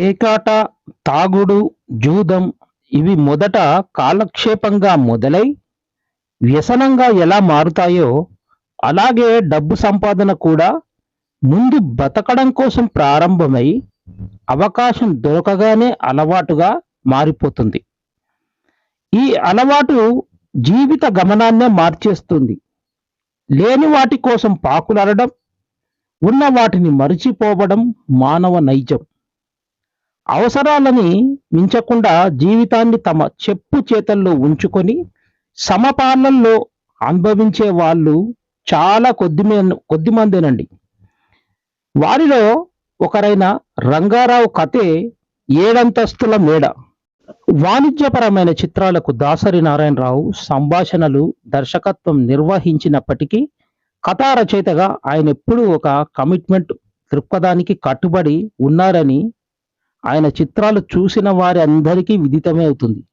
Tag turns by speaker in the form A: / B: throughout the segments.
A: పేకాట తాగుడు జూదం ఇవి మొదట కాలక్షేపంగా మొదలై వ్యసనంగా ఎలా మారుతాయో అలాగే డబ్బు సంపాదన కూడా ముందు బతకడం కోసం ప్రారంభమై అవకాశం దొరకగానే అలవాటుగా మారిపోతుంది. ఈ అలవాటు జీవిత గమనాన్నే మార్చేస్తుంది. లేని వాటి కోసం పాకులరడం ఉన్న వాటిని మరిచిపోవడం మానవ నైజం. అవసరాలని మించకుండా జీవితాన్ని తమ చెప్పు చేతల్లో ఉంచుకొని సమపాలనలో అనుభవించే వాళ్ళు చాలా కొద్ది కొద్ది మందేనండి. వారిలో ఒకరైన రంగారావు కథే ఏడంతస్తుల మేడ. వాణిజ్యపరమైన చిత్రాలకు దాసరి నారాయణరావు సంభాషణలు దర్శకత్వం నిర్వహించినప్పటికీ కథా రచయితగా ఆయన ఎప్పుడూ ఒక కమిట్మెంట్ దృక్పథానికి కట్టుబడి ఉన్నారని ఆయన చిత్రాలు చూసిన వారి అందరికీ విదితమే అవుతుంది.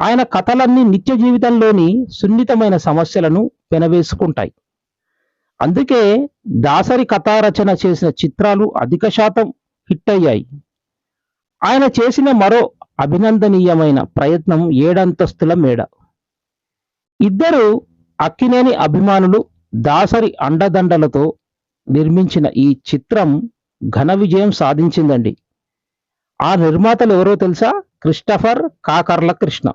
A: ఆయన కథలన్నీ నిత్య జీవితంలోని సున్నితమైన సమస్యలను పెనవేసుకుంటాయి. అందుకే దాసరి కథా రచన చేసిన చిత్రాలు అధిక శాతం హిట్ అయ్యాయి. ఆయన చేసిన మరో అభినందనీయమైన ప్రయత్నం ఏడంతస్తుల మేడ. ఇద్దరు అక్కినేని అభిమానులు దాసరి అండదండలతో నిర్మించిన ఈ చిత్రం ఘన విజయం సాధించిందండి. ఆ నిర్మాతలు ఎవరో తెలుసా? క్రిస్టఫర్ కాకర్ల కృష్ణ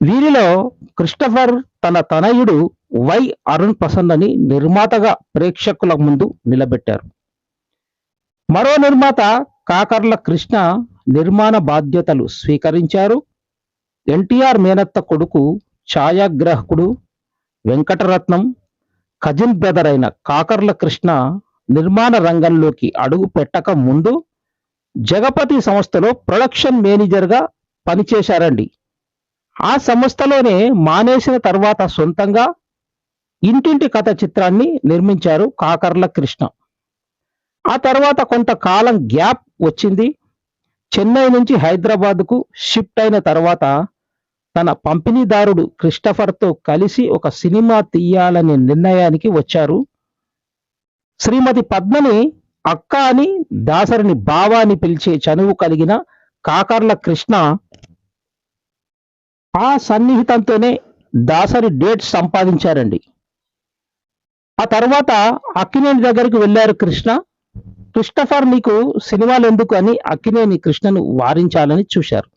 A: వీరిలో క్రిస్టఫర్ తన తనయుడు వై అరుణ్ ప్రసన్న అని నిర్మాతగా ప్రేక్షకుల ముందు నిలబెట్టారు. మరో నిర్మాత కాకర్ల కృష్ణ నిర్మాణ బాధ్యతలు స్వీకరించారు. ఎన్టీఆర్ మేనత్త కొడుకు ఛాయాగ్రాహకుడు వెంకటరత్నం కజిన్ బ్రదర్ అయిన కాకర్ల కృష్ణ నిర్మాణ రంగంలోకి అడుగు పెట్టక ముందు జగపతి సంస్థలో ప్రొడక్షన్ మేనేజర్గా పనిచేశారండి. ఆ సంస్థలోనే మానేసిన తర్వాత సొంతంగా ఇంటింటి కథ చిత్రాన్ని నిర్మించారు కాకర్ల కృష్ణ. ఆ తర్వాత కొంతకాలం గ్యాప్ వచ్చింది. చెన్నై నుంచి హైదరాబాద్కు షిఫ్ట్ అయిన తర్వాత తన పంపిణీదారుడు క్రిస్టఫర్తో కలిసి ఒక సినిమా తీయాలనే నిర్ణయానికి వచ్చారు. శ్రీమతి పద్మని అక్క అని దాసరిని బావ అని పిలిచే చనువు కలిగిన కాకర్ల కృష్ణ ఆ సన్నిహితంతోనే దాసరి డేట్ సంపాదించారండి. ఆ తర్వాత అక్కినేని దగ్గరికి వెళ్ళారు కృష్ణ. క్రిస్టఫర్ నీకు సినిమాలు ఎందుకు అని అక్కినేని కృష్ణను వారించాలని చూశారు.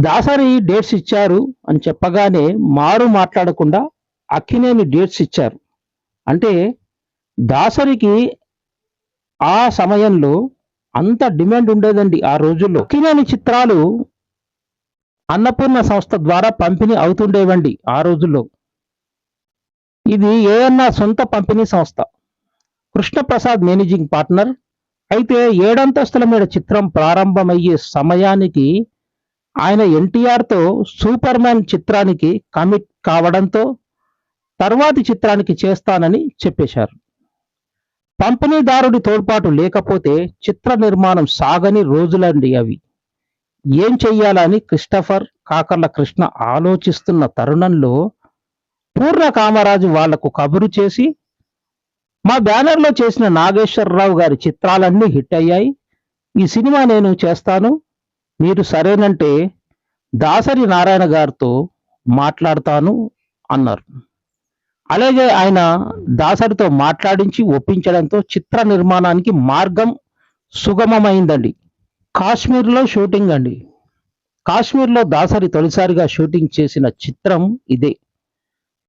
A: దాసరి డేట్స్ ఇచ్చారు అని చెప్పగానే మారు మాట్లాడకుండా అక్కినేని డేట్స్ ఇచ్చారు. అంటే దాసరికి ఆ సమయంలో అంత డిమాండ్ ఉండేదండి ఆ రోజుల్లో. అక్కినేని చిత్రాలు అన్నపూర్ణ సంస్థ ద్వారా పంపిణీ అవుతుండేవండి ఆ రోజుల్లో. ఇది ఏఎన్ఆర్ సొంత పంపిణీ సంస్థ. Krishnaprasad managing partner. అయితే ఏడంతస్తుల మీద చిత్రం ప్రారంభమయ్యే సమయానికి ఆయన ఎన్టీఆర్తో సూపర్ మ్యాన్ చిత్రానికి కమిట్ కావడంతో తర్వాతి చిత్రానికి చేస్తానని చెప్పేశారు. పంపిణీదారుడి తోడ్పాటు లేకపోతే చిత్ర నిర్మాణం సాగని రోజులండి అవి. ఏం చెయ్యాలని క్రిస్టఫర్ కాకర్ల కృష్ణ ఆలోచిస్తున్న తరుణంలో పూర్ణ కామరాజు వాళ్ళకు కబురు చేసి మా బ్యానర్లో చేసిన నాగేశ్వరరావు గారి చిత్రాలన్నీ హిట్ అయ్యాయి. ఈ సినిమా నేను చేస్తాను. మీరు సరేనంటే దాసరి నారాయణ గారితో మాట్లాడతాను అన్నారు. అలాగే ఆయన దాసరితో మాట్లాడించి ఒప్పించడంతో చిత్ర నిర్మాణానికి మార్గం సుగమమైందండి. కాశ్మీర్లో షూటింగ్ అండి. కాశ్మీర్లో దాసరి తొలిసారిగా షూటింగ్ చేసిన చిత్రం ఇదే.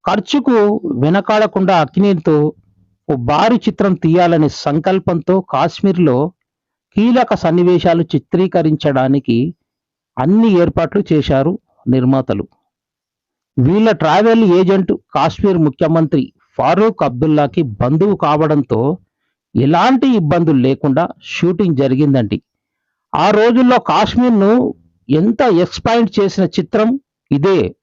A: ఖర్చుకు వెనకాడకుండా అక్కినేనితో ఓ భారీ చిత్రం తీయాలనే సంకల్పంతో కాశ్మీర్లో కీలక సన్నివేశాలు చిత్రీకరించడానికి అన్ని ఏర్పాట్లు చేశారు నిర్మాతలు. వీళ్ళ ట్రావెల్ ఏజెంట్ కాశ్మీర్ ముఖ్యమంత్రి ఫారూక్ అబ్దుల్లాకి బంధువు కావడంతో ఎలాంటి ఇబ్బందులు లేకుండా షూటింగ్ జరిగిందండి. ఆ రోజుల్లో కాశ్మీర్ను ఎంత ఎక్స్పాయింట్ చేసిన చిత్రం ఇదే.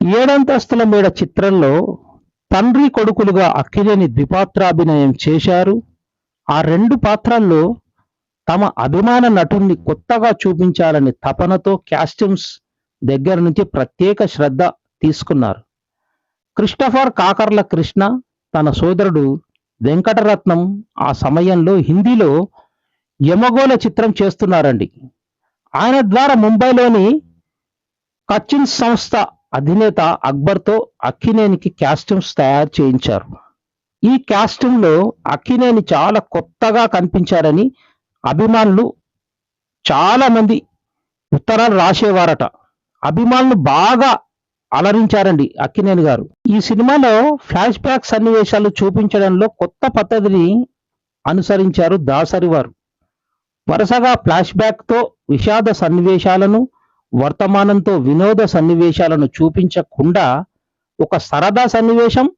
A: ఏడంతస్తుల మేడ చిత్రంలో తండ్రి కొడుకులుగా అక్కినేని ద్విపాత్రాభినయం చేశారు. ఆ రెండు పాత్రల్లో తమ అభిమాన నటుణ్ణి కొత్తగా చూపించాలని తపనతో క్యాస్ట్యూమ్స్ దగ్గర నుంచి ప్రత్యేక శ్రద్ధ తీసుకున్నారు. క్రిస్టఫర్ కాకర్ల కృష్ణ తన సోదరుడు వెంకటరత్నం ఆ సమయంలో హిందీలో యమగోళ చిత్రం చేస్తున్నారండి. ఆయన ద్వారా ముంబైలోని కచిన్ సంస్థ అధినేత అక్బర్తో అక్కినేనికి కాస్ట్యూమ్స్ తయారు చేయించారు. ఈ క్యాస్ట్యూమ్లో అక్కినేని చాలా కొత్తగా కనిపించారని అభిమానులు చాలామంది ఉత్తరాలు రాసేవారట. అభిమానులు బాగా అలరించారండి అక్కినేని గారు. ఈ సినిమాలో ఫ్లాష్ బ్యాక్ సన్నివేశాలు చూపించడంలో కొత్త పద్ధతిని అనుసరించారు దాసరి వారు. వరుసగా ఫ్లాష్ బ్యాక్తో విషాద సన్నివేశాలను వర్తమానంతో వినోద సన్నివేశాలను చూపించకుండా ఒక సరదా సన్నివేశం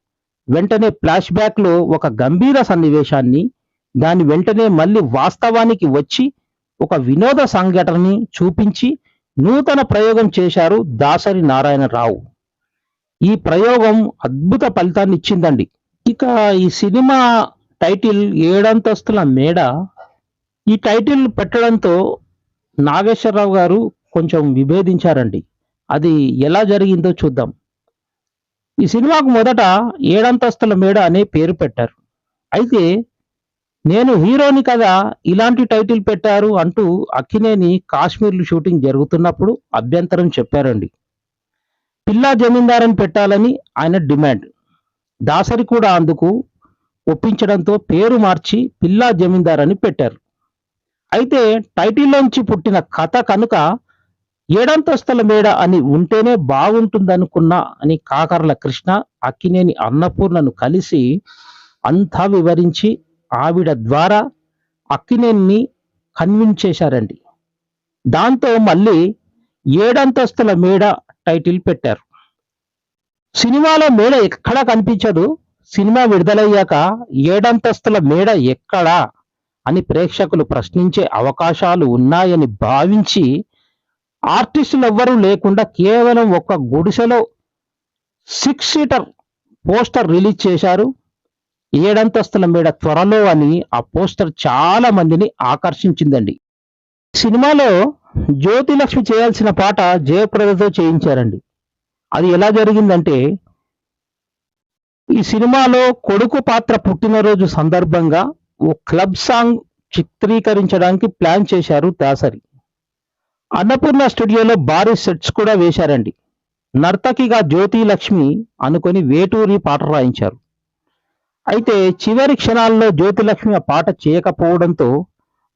A: వెంటనే ఫ్లాష్ బ్యాక్లో ఒక గంభీర సన్నివేశాన్ని దాని వెంటనే మళ్ళీ వాస్తవానికి వచ్చి ఒక వినోద సంఘటనని చూపించి నూతన ప్రయోగం చేశారు దాసరి నారాయణరావు. ఈ ప్రయోగం అద్భుత ఫలితాన్ని ఇచ్చిందండి. ఇక ఈ సినిమా టైటిల్ ఏడంతస్తుల మేడ. ఈ టైటిల్ పెట్టడంతో నాగేశ్వరరావు గారు కొంచెం విభేదించారండి. అది ఎలా జరిగిందో చూద్దాం. ఈ సినిమాకు మొదట ఏడంతస్తుల మేడ అనే పేరు పెట్టారు. అయితే నేను హీరోని కదా ఇలాంటి టైటిల్ పెట్టారు అంటూ అక్కినేని కాశ్మీర్లు షూటింగ్ జరుగుతున్నప్పుడు అభ్యంతరం చెప్పారండి. పిల్లా జమీందారని పెట్టాలని ఆయన డిమాండ్. దాసరి కూడా అందుకు ఒప్పించడంతో పేరు మార్చి పిల్లా జమీందార్ అని పెట్టారు. అయితే టైటిల్లోంచి పుట్టిన కథ కనుక ఏడంతస్తుల మేడ అని ఉంటేనే బాగుంటుందనుకున్నా అని కాకర్ల కృష్ణ అక్కినేని అన్నపూర్ణను కలిసి అంతా వివరించి ఆవిడ ద్వారా అక్కినేని కన్విన్స్ చేశారండి. దాంతో మళ్ళీ ఏడంతస్తుల మేడ టైటిల్ పెట్టారు. సినిమాలో మేడ ఎక్కడా కనిపించదు సినిమా విడుదలయ్యాక ఏడంతస్తుల మేడ ఎక్కడా అని ప్రేక్షకులు ప్రశ్నించే అవకాశాలు ఉన్నాయని భావించి ఆర్టిస్టులు ఎవ్వరూ లేకుండా కేవలం ఒక గుడిసెలో సిక్స్ సీటర్ పోస్టర్ రిలీజ్ చేశారు. ఏడంతస్తుల మేడ త్వరలో అని ఆ పోస్టర్ చాలా మందిని ఆకర్షించిందండి. సినిమాలో జ్యోతిలక్ష్మి చేయాల్సిన పాట జయప్రదతో చేయించారండి. అది ఎలా జరిగిందంటే ఈ సినిమాలో కొడుకు పాత్ర పుట్టినరోజు సందర్భంగా ఓ క్లబ్ సాంగ్ చిత్రీకరించడానికి ప్లాన్ చేశారు దాసరి. అన్నపూర్ణ స్టూడియోలో భారీ సెట్స్ కూడా వేశారండి. నర్తకిగా జ్యోతి లక్ష్మి అనుకొని వేటూరి పాట రాయించారు. అయితే చివరి క్షణాల్లో జ్యోతిలక్ష్మి ఆ పాట చేయకపోవడంతో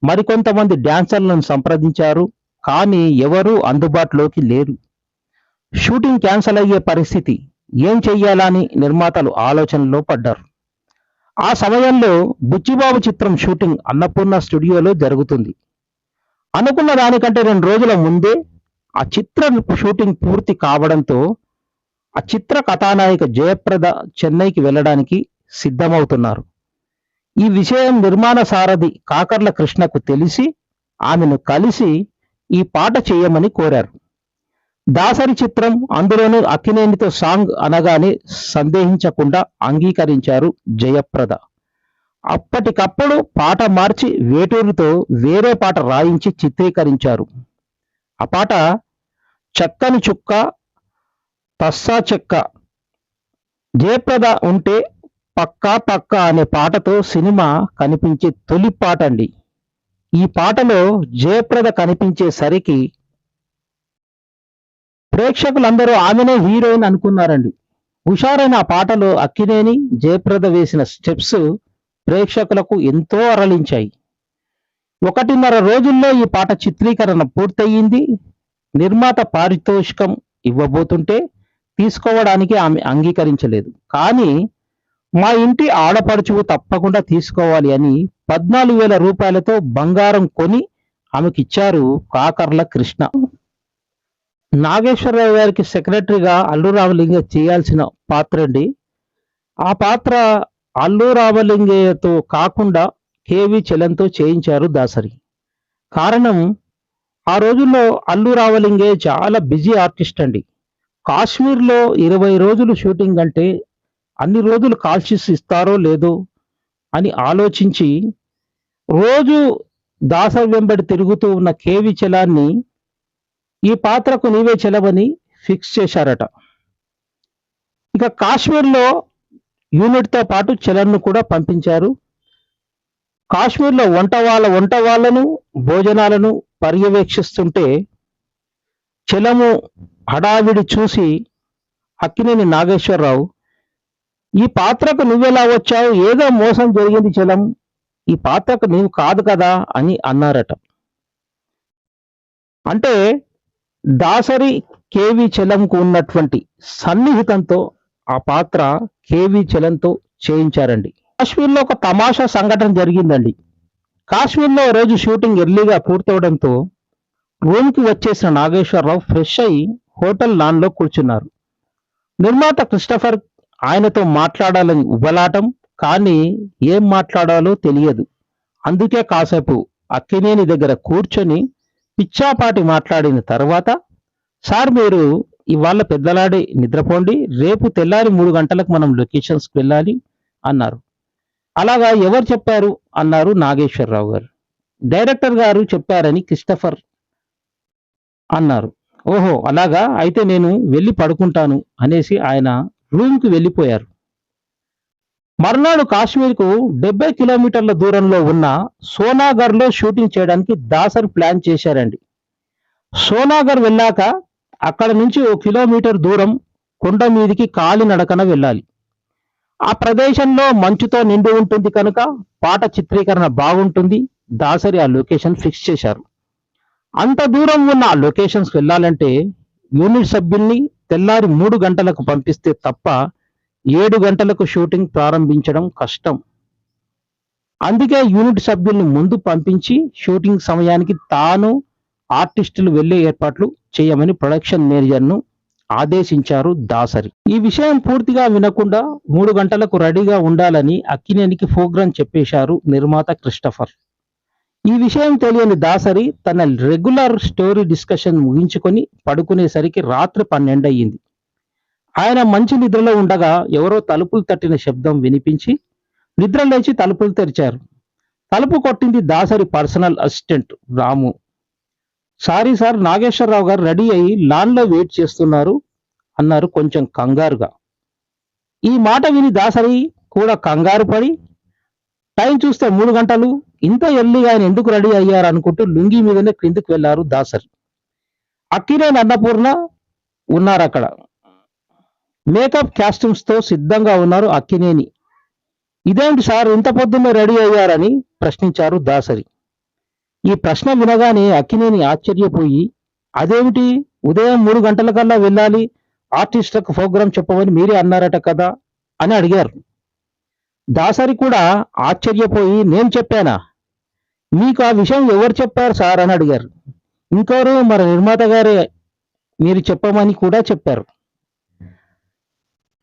A: మరికొంతమంది డ్యాన్సర్లను సంప్రదించారు కానీ ఎవరూ అందుబాటులోకి లేరు. షూటింగ్ క్యాన్సిల్ అయ్యే పరిస్థితి ఏం చెయ్యాలని నిర్మాతలు ఆలోచనలో పడ్డారు. ఆ సమయంలో బుచ్చిబాబు చిత్రం షూటింగ్ అన్నపూర్ణ స్టూడియోలో జరుగుతుంది. అనుకున్న దానికంటే రెండు రోజుల ముందే ఆ చిత్ర షూటింగ్ పూర్తి కావడంతో ఆ చిత్ర కథానాయిక జయప్రద చెన్నైకి వెళ్ళడానికి సిద్ధమవుతున్నారు. ఈ విషయం నిర్మాణ సారథి కాకర్ల కృష్ణకు తెలిసి ఆమెను కలిసి ఈ పాట చేయమని కోరారు. దాసరి చిత్రం అందులోనూ అక్కినేనితో సాంగ్ అనగానే సందేహించకుండా అంగీకరించారు జయప్రద. అప్పటికప్పుడు పాట మార్చి వేటూరుతో వేరే పాట రాయించి చిత్రీకరించారు. ఆ పాట చక్కని చుక్క తస్సా చెక్క జయప్రద ఉంటే పక్కా పక్కా అనే పాటతో సినిమా కనిపించే తొలి పాట అండి ఈ పాటలో జయప్రద కనిపించేసరికి ప్రేక్షకులందరూ ఆమెనే హీరోయిన్ అనుకున్నారండి. హుషారైన ఆ పాటలో అక్కినేని జయప్రద వేసిన స్టెప్స్ ప్రేక్షకులకు ఎంతో అరలించాయి. ఒకటిన్నర రోజుల్లో ఈ పాట చిత్రీకరణ పూర్తయింది. నిర్మాత పారితోషికం ఇవ్వబోతుంటే తీసుకోవడానికి ఆమె అంగీకరించలేదు. కానీ మా ఇంటి ఆడపడుచువు తప్పకుండా తీసుకోవాలి అని పద్నాలుగు వేల రూపాయలతో బంగారం కొని ఆమెకిచ్చారు కాకర్ల కృష్ణ. నాగేశ్వరరావు గారికి సెక్రటరీగా అల్లు రామలింగ చేయాల్సిన పాత్ర అండి. ఆ పాత్ర అల్లు రామలింగయ్యతో కాకుండా కేవి చలంతో చేయించారు దాసరి. కారణం ఆ రోజుల్లో అల్లు రామలింగే చాలా బిజీ ఆర్టిస్ట్ అండి. కాశ్మీర్లో ఇరవై రోజులు షూటింగ్ అంటే అన్ని రోజులు కాల్షీస్ ఇస్తారో లేదో అని ఆలోచించి రోజు దాస వెంబడి తిరుగుతూ ఉన్న కేవి చలాన్ని ఈ పాత్రకు నీవే చెలవని ఫిక్స్ చేశారట. ఇక కాశ్మీర్లో యూనిట్తో పాటు చలన్ను కూడా పంపించారు. కాశ్మీర్లో వంట వాళ్ళ వంట వాళ్ళను భోజనాలను పర్యవేక్షిస్తుంటే చలము హడావిడి చూసి అక్కినేని నాగేశ్వరరావు ఈ పాత్రకు నువ్వెలా వచ్చావు? ఏదో మోసం జరిగింది చలం ఈ పాత్రకు నీవు కాదు కదా అని అన్నారట. అంటే దాసరి కేవి చలంకు ఉన్నటువంటి సన్నిహితంతో ఆ పాత్ర కేవి చలంతో చేయించారండి. కాశ్మీర్లో ఒక తమాషా సంఘటన జరిగిందండి. కాశ్మీర్లో రోజు షూటింగ్ ఎర్లీగా పూర్తవడంతో రూమ్కి వచ్చేసిన నాగేశ్వరరావు ఫ్రెష్ అయి హోటల్ లాన్లో కూర్చున్నారు. నిర్మాత క్రిస్టఫర్ ఆయనతో మాట్లాడాలని ఉబలాటం కానీ ఏం మాట్లాడాలో తెలియదు. అందుకే కాసేపు అక్కినేని దగ్గర కూర్చొని పిచ్చాపాటి మాట్లాడిన తర్వాత సార్ మీరు ఇవాళ పెద్దలాడి నిద్రపోండి రేపు తెల్లారి మూడు గంటలకు మనం లొకేషన్స్కి వెళ్ళాలి అన్నారు. అలాగా ఎవరు చెప్పారు? అన్నారు నాగేశ్వరరావు గారు. డైరెక్టర్ గారు చెప్పారని క్రిస్టఫర్ అన్నారు. ఓహో అలాగా? అయితే నేను వెళ్ళి పడుకుంటాను అనేసి ఆయన రూమ్కి వెళ్ళిపోయారు. మర్నాడు కాశ్మీర్కు డెబ్బై కిలోమీటర్ల దూరంలో ఉన్న సోనాగర్లో షూటింగ్ చేయడానికి దాసర్ ప్లాన్ చేశారండి. సోనాగర్ వెళ్ళాక అక్కడ నుంచి ఓ కిలోమీటర్ దూరం కొండ మీదికి కాలి నడకన వెళ్ళాలి. ఆ ప్రదేశంలో మంచుతో నిండి ఉంటుంది కనుక పాట చిత్రీకరణ బాగుంటుంది. దాసరి ఆ లొకేషన్ ఫిక్స్ చేశారు. అంత దూరం ఉన్న ఆ లొకేషన్స్ వెళ్ళాలంటే యూనిట్ సభ్యుల్ని తెల్లారి మూడు గంటలకు పంపిస్తే తప్ప ఏడు గంటలకు షూటింగ్ ప్రారంభించడం కష్టం. అందుకే యూనిట్ సభ్యుల్ని ముందు పంపించి షూటింగ్ సమయానికి తాను ఆర్టిస్టులు వెళ్ళే ఏర్పాట్లు చేయమని ప్రొడక్షన్ మేనేజర్ను ఆదేశించారు దాసరి. ఈ విషయం పూర్తిగా వినకుండా మూడు గంటలకు రెడీగా ఉండాలని అక్కినేనికి ప్రోగ్రాం చెప్పేశారు నిర్మాత క్రిస్టఫర్. ఈ విషయం తెలియని దాసరి తన రెగ్యులర్ స్టోరీ డిస్కషన్ ముగించుకొని పడుకునేసరికి రాత్రి పన్నెండయ్యింది. ఆయన మంచి నిద్రలో ఉండగా ఎవరో తలుపులు తట్టిన శబ్దం వినిపించి నిద్ర లేచి తలుపులు తెరిచారు. తలుపు కొట్టింది Dasari personal assistant Ramu. Sorry sir Nageswararao గారు రెడీ అయ్యి లాన్లో వెయిట్ చేస్తున్నారు అన్నారు కొంచెం కంగారుగా. ఈ మాట విని దాసరి కూడా కంగారు పడి టైం చూస్తే మూడు గంటలు ఇంత ఎల్లి ఆయన ఎందుకు రెడీ అయ్యారు అనుకుంటూ లుంగి మీదనే క్రిందికి వెళ్ళారు దాసరి. అక్కినేని అన్నపూర్ణ ఉన్నారు అక్కడ. మేకప్ కాస్ట్యూమ్స్తో సిద్ధంగా ఉన్నారు అక్కినేని. ఇదేంటి సార్ ఇంత పొద్దున్నే రెడీ అయ్యారని ప్రశ్నించారు దాసరి. ఈ ప్రశ్న వినగానే అక్కినేని ఆశ్చర్యపోయి అదేమిటి? ఉదయం మూడు గంటల కల్లా వెళ్ళాలి? ఆర్టిస్టులకు ప్రోగ్రాం చెప్పమని మీరే అన్నారట కదా? అని అడిగారు. దాసరి కూడా ఆశ్చర్యపోయి నేను చెప్పానా? మీకు ఆ విషయం ఎవరు చెప్పారు సార్ అని అడిగారు. ఇంకోరు మరి నిర్మాత గారే మీరు చెప్పమని కూడా చెప్పారు.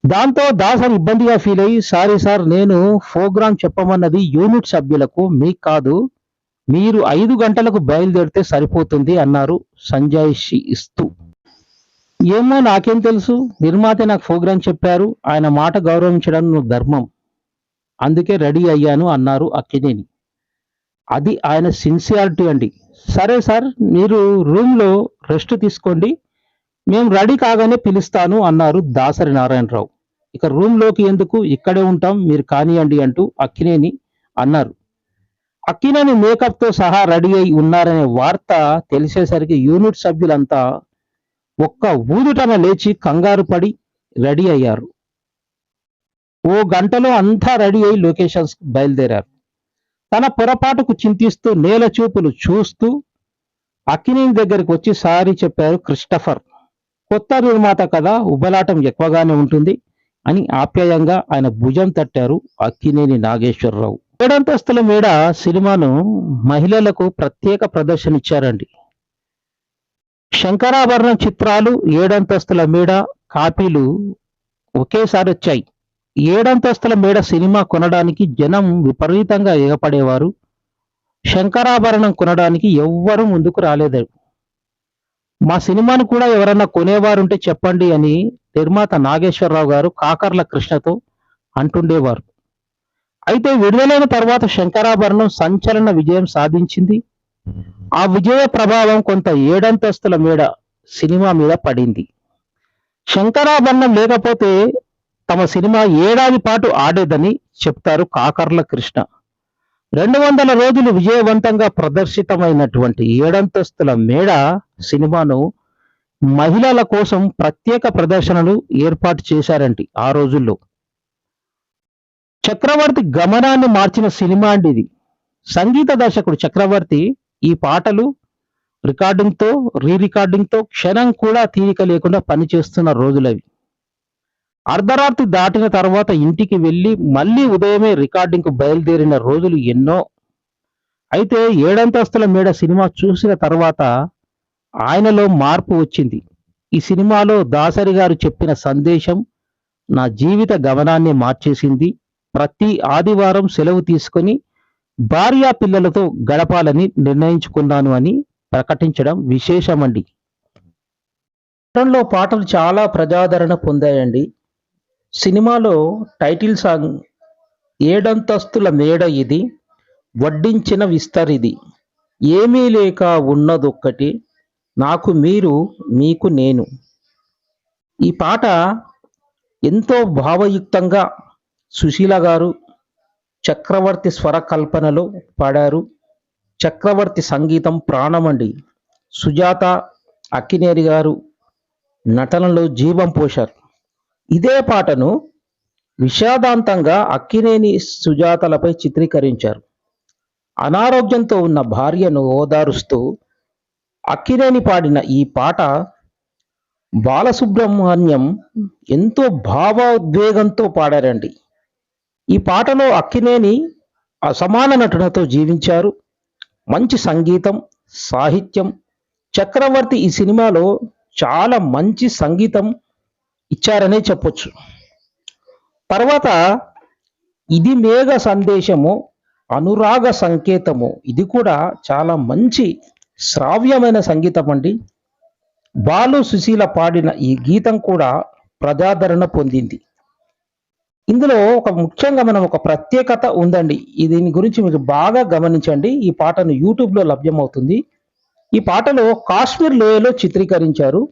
A: దాంతో దాసరి ఇబ్బందిగా ఫీల్ అయ్యి సారీ సార్ నేను ప్రోగ్రాం చెప్పమన్నది యూనిట్ సభ్యులకు మీకు కాదు. మీరు ఐదు గంటలకు బయలుదేరితే సరిపోతుంది అన్నారు సంజాయిషి ఇస్తూ. ఏమో నాకేం తెలుసు? నిర్మాత నాకు ప్రోగ్రాం చెప్పారు. ఆయన మాట గౌరవించడం నువ్వు ధర్మం. అందుకే రెడీ అయ్యాను అన్నారు అక్కినేని. అది ఆయన సిన్సియారిటీ అండి. సరే సార్ మీరు రూమ్లో రెస్ట్ తీసుకోండి. మేము రెడీ కాగానే పిలుస్తాను అన్నారు దాసరి నారాయణరావు. ఇక రూమ్లోకి ఎందుకు? ఇక్కడే ఉంటాం మీరు కానియండి అంటూ అక్కినేని అన్నారు. అక్కినేని మేకప్తో సహా రెడీ అయి ఉన్నారనే వార్త తెలిసేసరికి యూనిట్ సభ్యులంతా ఒక్క ఊదుటన లేచి కంగారు పడి రెడీ అయ్యారు. ఓ గంటలో అంతా రెడీ అయి లొకేషన్స్ బయలుదేరారు. తన పొరపాటుకు చింతిస్తూ నేల చూపులు చూస్తూ అక్కినేని దగ్గరికి వచ్చి సారీ చెప్పారు క్రిస్టఫర్. కొత్త నిర్మాత కదా ఉబలాటం ఎక్కువగానే ఉంటుంది అని ఆప్యాయంగా ఆయన భుజం తట్టారు అక్కినేని నాగేశ్వరరావు. ఏడంతస్తుల మేడ సినిమాను మహిళలకు ప్రత్యేక ప్రదర్శన ఇచ్చారండి శంకరాభరణం చిత్రాలు ఏడంతస్తుల మేడ కాపీలు ఒకేసారి వచ్చాయి. ఏడంతస్తుల మేడ సినిమా కొనడానికి జనం విపరీతంగా ఎగపడేవారు. శంకరాభరణం కొనడానికి ఎవ్వరూ ముందుకు రాలేదు. మా సినిమాను కూడా ఎవరన్నా కొనేవారుంటే చెప్పండి అని నిర్మాత నాగేశ్వరరావు గారు కాకర్ల కృష్ణతో అంటుండేవారు. అయితే విడుదలైన తర్వాత శంకరాభరణం సంచలన విజయం సాధించింది. ఆ విజయ ప్రభావం కొంత ఏడంతస్తుల మేడ సినిమా మీద పడింది. శంకరాభరణం లేకపోతే తమ సినిమా ఏడాది పాటు ఆడేదని చెప్తారు కాకర్ల కృష్ణ. రెండు వందల రోజులు విజయవంతంగా ప్రదర్శితమైనటువంటి ఏడంతస్తుల మేడ సినిమాను మహిళల కోసం ప్రత్యేక ప్రదర్శనలు ఏర్పాటు చేశారంటే ఆ రోజుల్లో. చక్రవర్తి గమనాన్ని మార్చిన సినిమా అండి ఇది. సంగీత దర్శకుడు చక్రవర్తి ఈ పాటలు రికార్డింగ్తో రీ రికార్డింగ్తో క్షణం కూడా తీరిక లేకుండా పనిచేస్తున్న రోజులవి. అర్ధరాత్రి దాటిన తర్వాత ఇంటికి వెళ్ళి మళ్ళీ ఉదయమే రికార్డింగ్కు బయలుదేరిన రోజులు ఎన్నో. అయితే ఏడంతస్తుల మేడ సినిమా చూసిన తర్వాత ఆయనలో మార్పు వచ్చింది. ఈ సినిమాలో దాసరి గారు చెప్పిన సందేశం నా జీవిత గమనాన్ని మార్చేసింది. ప్రతి ఆదివారం సెలవు తీసుకొని భార్యా పిల్లలతో గడపాలని నిర్ణయించుకున్నాను అని ప్రకటించడం విశేషమండి. చిత్రంలో పాటలు చాలా ప్రజాదరణ పొందాయండి. సినిమాలో టైటిల్ సాంగ్ ఏడంతస్తుల మేడ ఇది వడ్డించిన విస్తరిది ఏమీ లేక ఉన్నదొక్కటి నాకు మీరు మీకు నేను. ఈ పాట ఎంతో భావయుక్తంగా సుశీల గారు చక్రవర్తి స్వర కల్పనలో పాడారు. చక్రవర్తి సంగీతం ప్రాణమండి. సుజాత అక్కినేరి గారు నటనలో జీవం పోశారు. ఇదే పాటను విషాదాంతంగా అక్కినేని సుజాతలపై చిత్రీకరించారు. అనారోగ్యంతో ఉన్న భార్యను ఓదారుస్తూ అక్కినేని పాడిన ఈ పాట బాలసుబ్రహ్మణ్యం ఎంతో భావోద్వేగంతో పాడారండి. ఈ పాటలో అక్కినేని అసమాన నటనతో జీవించారు. మంచి సంగీతం సాహిత్యం చక్రవర్తి ఈ సినిమాలో చాలా మంచి సంగీతం ఇచ్చారనే చెప్పొచ్చు. తర్వాత ఇది మేఘ సందేశము అనురాగ సంకేతము. ఇది కూడా చాలా మంచి శ్రావ్యమైన సంగీతం అండి. బాలు సుశీల పాడిన ఈ గీతం కూడా ప్రజాదరణ పొందింది. ఇందులో ఒక ముఖ్యంగా మనం ఒక ప్రత్యేకత ఉందండి. దీని గురించి మీరు బాగా గమనించండి. ఈ పాటను యూట్యూబ్లో లభ్యమవుతుంది. ఈ పాటలో కాశ్మీర్ లోయలో చిత్రీకరించారు.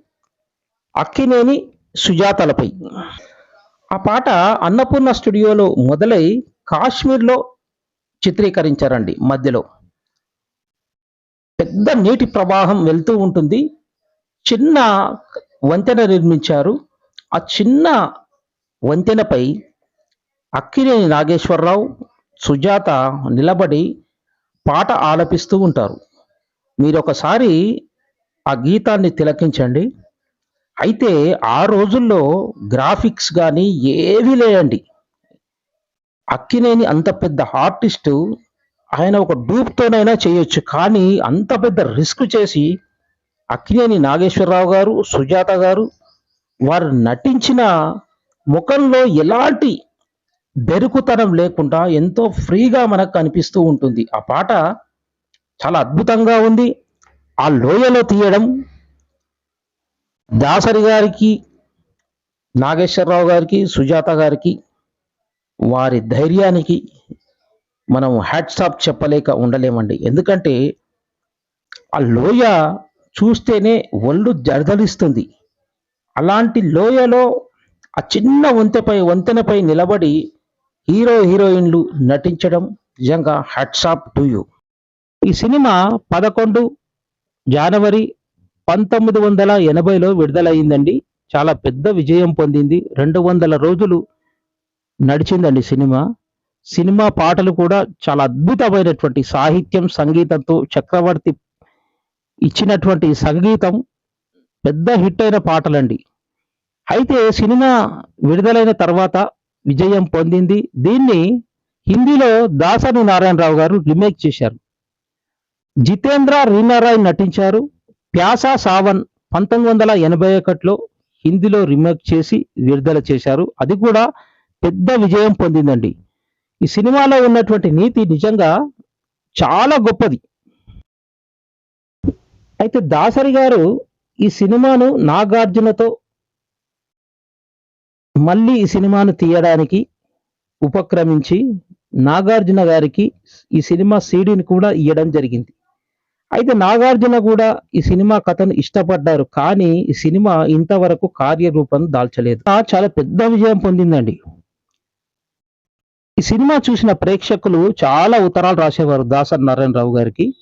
A: అక్కినేని సుజాతలపై. ఆ పాట అన్నపూర్ణ స్టూడియోలో మొదలై కాశ్మీర్లో చిత్రీకరించారండి మధ్యలో. పెద్ద నీటి ప్రవాహం వెళ్తూ ఉంటుంది. చిన్న వంతెన నిర్మించారు. ఆ చిన్న వంతెనపై అక్కినేని నాగేశ్వరరావు సుజాత నిలబడి పాట ఆలపిస్తూ ఉంటారు. మీరు ఒకసారి ఆ గీతాన్ని తిలకించండి. అయితే ఆ రోజుల్లో గ్రాఫిక్స్ కానీ ఏవి లేయండి. అక్కినేని అంత పెద్ద ఆర్టిస్టు ఆయన ఒక డూప్తోనైనా చేయొచ్చు. కానీ అంత పెద్ద రిస్క్ చేసి అక్కినేని నాగేశ్వరరావు గారు సుజాత గారు వారు నటించిన ముఖంలో ఎలాంటి బెరుకుతనం లేకుండా ఎంతో ఫ్రీగా మనకు కనిపిస్తూ ఉంటుంది. ఆ పాట చాలా అద్భుతంగా ఉంది. ఆ లోయలో తీయడం దాసరి గారికి నాగేశ్వరరావు గారికి సుజాత గారికి వారి ధైర్యానికి మనం హ్యాట్సాప్ చెప్పలేక ఉండలేమండి. ఎందుకంటే ఆ లోయ చూస్తేనే ఒళ్ళు జర్దలిస్తుంది అలాంటి లోయలో ఆ చిన్న వంతెపై వంతెనపై నిలబడి హీరో హీరోయిన్లు నటించడం నిజంగా హ్యాట్సాప్ టు యూ ఈ సినిమా పదకొండు జనవరి పంతొమ్మిది వందల ఎనభైలో విడుదలయ్యిందండి చాలా పెద్ద విజయం పొందింది. రెండు వందల రోజులు నడిచిందండి సినిమా. సినిమా పాటలు కూడా చాలా అద్భుతమైనటువంటి సాహిత్యం సంగీతంతో చక్రవర్తి ఇచ్చినటువంటి సంగీతం పెద్ద హిట్ అయిన పాటలండి. అయితే సినిమా విడుదలైన తర్వాత విజయం పొందింది. దీన్ని హిందీలో దాసరి నారాయణరావు గారు రీమేక్ చేశారు. జితేంద్ర రీనారాయ్ నటించారు. ప్యాసా సావన్ పంతొమ్మిది వందల ఎనభై ఒకటిలో హిందీలో రీమేక్ చేసి విడుదల చేశారు. అది కూడా పెద్ద విజయం పొందిందండి. ఈ సినిమాలో ఉన్నటువంటి నీతి నిజంగా చాలా గొప్పది. అయితే దాసరి గారు ఈ సినిమాను నాగార్జునతో మళ్ళీ ఈ సినిమాను తీయడానికి ఉపక్రమించి నాగార్జున గారికి ఈ సినిమా సీడీని కూడా ఇవ్వడం జరిగింది. అయితే నాగార్జున కూడా ఈ సినిమా కథను ఇష్టపడ్డారు. కానీ ఈ సినిమా ఇంతవరకు కార్యరూపం దాల్చలేదు. చాలా పెద్ద విజయం పొందిందండి. ఈ సినిమా చూసిన ప్రేక్షకులు చాలా ఉత్తరాలు రాసేవారు దాసరి నారాయణరావు గారికి.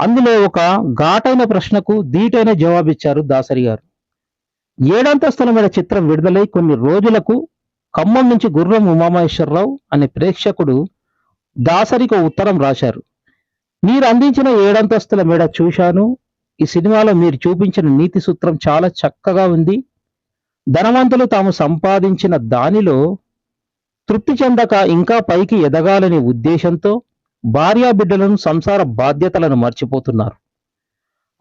A: అందులో ఒక ఘాటైన ప్రశ్నకు ధీటైన జవాబిచ్చారు దాసరి గారు. ఏడంతస్తులమైన చిత్రం విడుదలై కొన్ని రోజులకు ఖమ్మం నుంచి గుర్రం ఉమామహేశ్వరరావు అనే ప్రేక్షకుడు దాసరికి ఉత్తరం రాశారు. మీరు అందించిన ఏడంతస్తుల మేడ చూశాను. ఈ సినిమాలో మీరు చూపించిన నీతి సూత్రం చాలా చక్కగా ఉంది. ధనవంతులు తాము సంపాదించిన దానిలో తృప్తి చెందక ఇంకా పైకి ఎదగాలనే ఉద్దేశంతో భార్యా బిడ్డలను సంసార బాధ్యతలను మర్చిపోతున్నారు.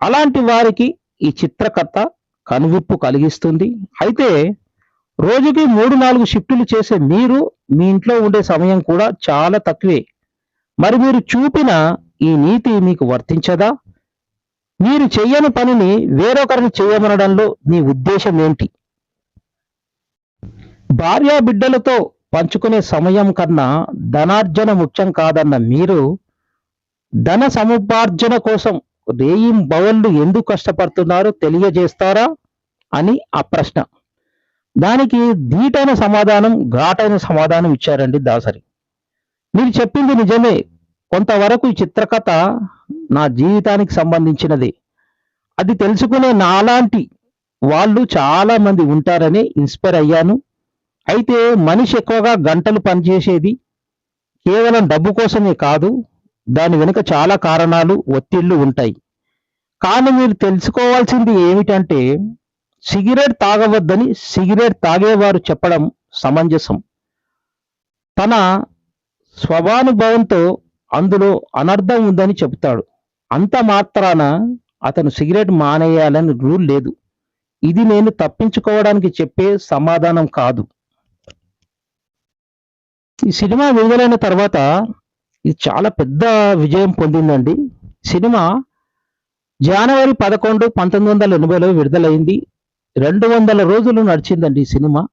A: అలాంటి వారికి ఈ చిత్రకథ కనువిప్పు కలిగిస్తుంది. అయితే రోజుకి మూడు నాలుగు షిఫ్టులు చేసే మీరు మీ ఇంట్లో ఉండే సమయం కూడా చాలా తక్కువే. మరి మీరు చూపిన ఈ నీతి మీకు వర్తించదా? మీరు చెయ్యని పనిని వేరొకరిని చేయమనడంలో మీ ఉద్దేశం ఏంటి? భార్యా బిడ్డలతో పంచుకునే సమయం కన్నా ధనార్జన ముఖ్యం కాదన్న మీరు ధన సముపార్జన కోసం రేయిం బవళ్ళు ఎందుకు కష్టపడుతున్నారో తెలియజేస్తారా అని ఆ ప్రశ్న. దానికి ధీటైన సమాధానం ఘాటైన సమాధానం ఇచ్చారండి దాసరి. మీరు చెప్పింది నిజమే కొంతవరకు ఈ చిత్రకథ నా జీవితానికి సంబంధించినది. అది తెలుసుకునే నాలాంటి వాళ్ళు చాలా మంది ఉంటారని ఇన్స్పైర్ అయ్యాను. అయితే మనిషి ఎక్కువగా గంటలు పనిచేసేది కేవలం డబ్బు కోసమే కాదు దాని వెనుక చాలా కారణాలు ఒత్తిళ్ళు ఉంటాయి. కానీ మీరు తెలుసుకోవాల్సింది ఏమిటంటే సిగరెట్ తాగవద్దని సిగరెట్ తాగేవారు చెప్పడం సమంజసం. తన స్వభానుభవంతో అందులో అనర్థం ఉందని చెబుతాడు. అంత మాత్రాన అతను సిగరెట్ మానేయాలని రూల్ లేదు. ఇది నేను తప్పించుకోవడానికి చెప్పే సమాధానం కాదు. ఈ సినిమా విడుదలైన తర్వాత ఇది చాలా పెద్ద విజయం పొందిందండి. సినిమా జనవరి పదకొండు పంతొమ్మిది వందల ఎనభైలో విడుదలైంది. రెండు వందల రోజులు నడిచిందండి ఈ సినిమా.